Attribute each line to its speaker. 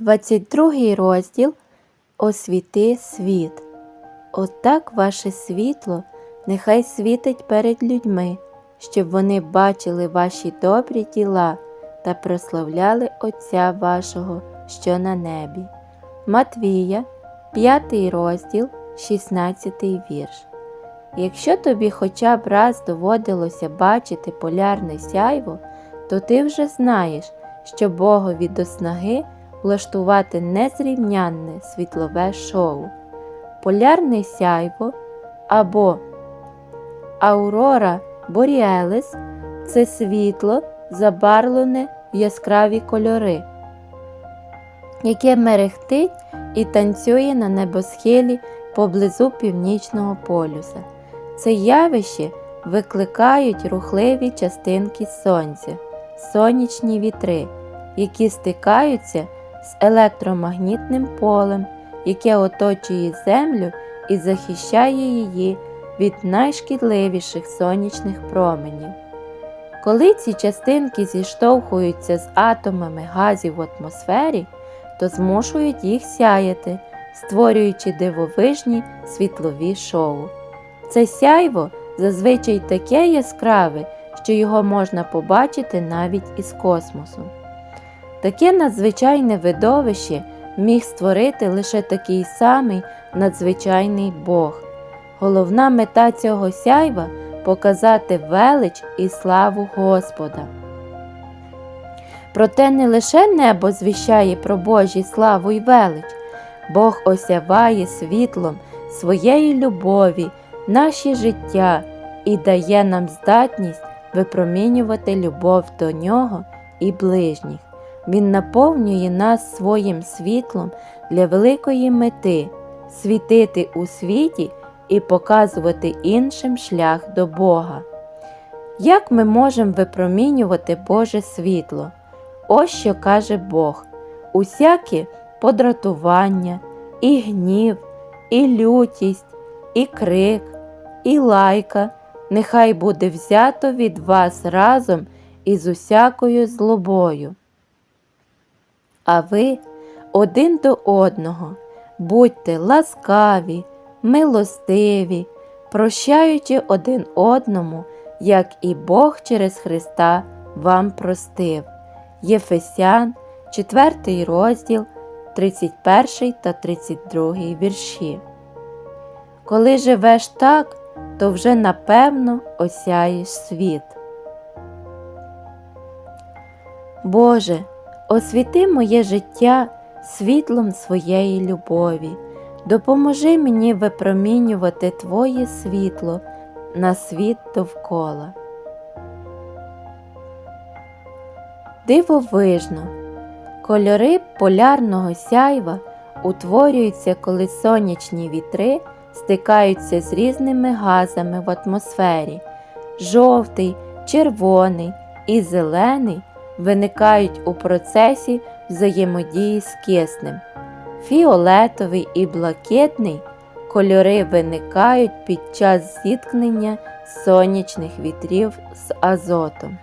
Speaker 1: 22 розділ Освіти світ. Отак ваше світло нехай світить перед людьми, щоб вони бачили ваші добрі діла та прославляли Отця вашого, що на небі. Матвія, 5 розділ, 16 вірш. Якщо тобі хоча б раз доводилося бачити полярне сяйво, то ти вже знаєш, що Богові до снаги влаштувати незрівнянне світлове шоу. Полярне сяйво або Аурора Боріелес це світло, забарвлене в яскраві кольори, яке мерехтить і танцює на небосхилі поблизу північного полюса. Це явище викликають рухливі частинки сонця, сонячні вітри, які стикаються з електромагнітним полем, яке оточує Землю і захищає її від найшкідливіших сонячних променів. Коли ці частинки зіштовхуються з атомами газів в атмосфері, то змушують їх сяяти, створюючи дивовижні світлові шоу. Це сяйво зазвичай таке яскраве, що його можна побачити навіть із космосу. Таке надзвичайне видовище міг створити лише такий самий надзвичайний Бог. Головна мета цього сяйва показати велич і славу Господа. Проте не лише небо звіщає про Божі славу й велич, Бог осяває світлом своєї любові наші життя і дає нам здатність випромінювати любов до нього і ближніх. Він наповнює нас своїм світлом для великої мети світити у світі і показувати іншим шлях до Бога. Як ми можемо випромінювати Боже світло? Ось що каже Бог: усяке подратування, і гнів, і лютість, і крик, і лайка нехай буде взято від вас разом із усякою злобою. А ви один до одного будьте ласкаві, милостиві, прощаючи один одному, як і Бог через Христа вам простив. Єфесян, 4 розділ, 31 та 32 вірші. Коли живеш так, то вже напевно осяєш світ. Боже, освіти моє життя світлом своєї любові, допоможи мені випромінювати Твоє світло на світ довкола. Дивовижно, кольори полярного сяйва утворюються, коли сонячні вітри стикаються з різними газами в атмосфері. Жовтий, червоний і зелений виникають у процесі взаємодії з киснем. Фіолетовий і блакитний кольори виникають під час зіткнення сонячних вітрів з азотом.